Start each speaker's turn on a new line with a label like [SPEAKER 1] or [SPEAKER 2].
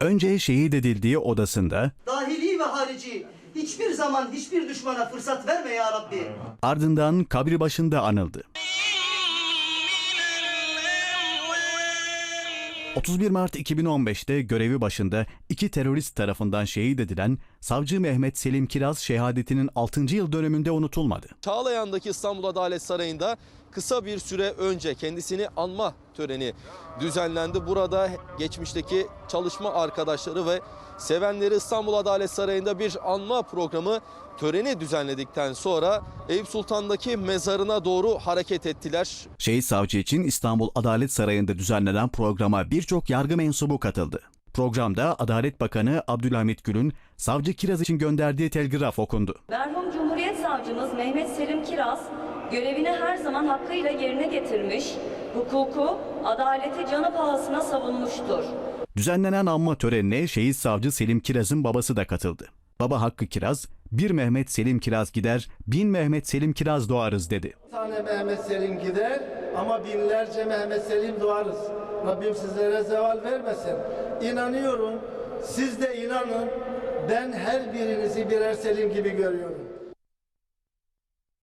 [SPEAKER 1] Önce şehit edildiği odasında,
[SPEAKER 2] Dahili ve harici hiçbir zaman hiçbir düşmana fırsat verme ya Rabbi.
[SPEAKER 1] ardından kabri başında anıldı. 31 Mart 2015'te görevi başında iki terörist tarafından şehit edilen Savcı Mehmet Selim Kiraz şehadetinin 6. yıl dönümünde unutulmadı.
[SPEAKER 3] Çağlayan'daki İstanbul Adalet Sarayı'nda kısa bir süre önce kendisini anma töreni düzenlendi. Burada geçmişteki çalışma arkadaşları ve sevenleri İstanbul Adalet Sarayı'nda bir anma programı töreni düzenledikten sonra Eyüp Sultan'daki mezarına doğru hareket ettiler.
[SPEAKER 1] Şehit savcı için İstanbul Adalet Sarayı'nda düzenlenen programa birçok yargı mensubu katıldı. Programda Adalet Bakanı Abdülhamit Gül'ün savcı Kiraz için gönderdiği telgraf okundu.
[SPEAKER 4] Merhum Cumhuriyet Savcımız Mehmet Selim Kiraz görevini her zaman hakkıyla yerine getirmiş, hukuku, adaleti canı pahasına savunmuştur.
[SPEAKER 1] Düzenlenen anma törenine şehit savcı Selim Kiraz'ın babası da katıldı. Baba Hakkı Kiraz, bir Mehmet Selim Kiraz gider, bin Mehmet Selim Kiraz doğarız dedi.
[SPEAKER 5] Bir tane Mehmet Selim gider ama binlerce Mehmet Selim doğarız. Rabbim sizlere zeval vermesin. İnanıyorum, siz de inanın. Ben her birinizi birer Selim gibi görüyorum.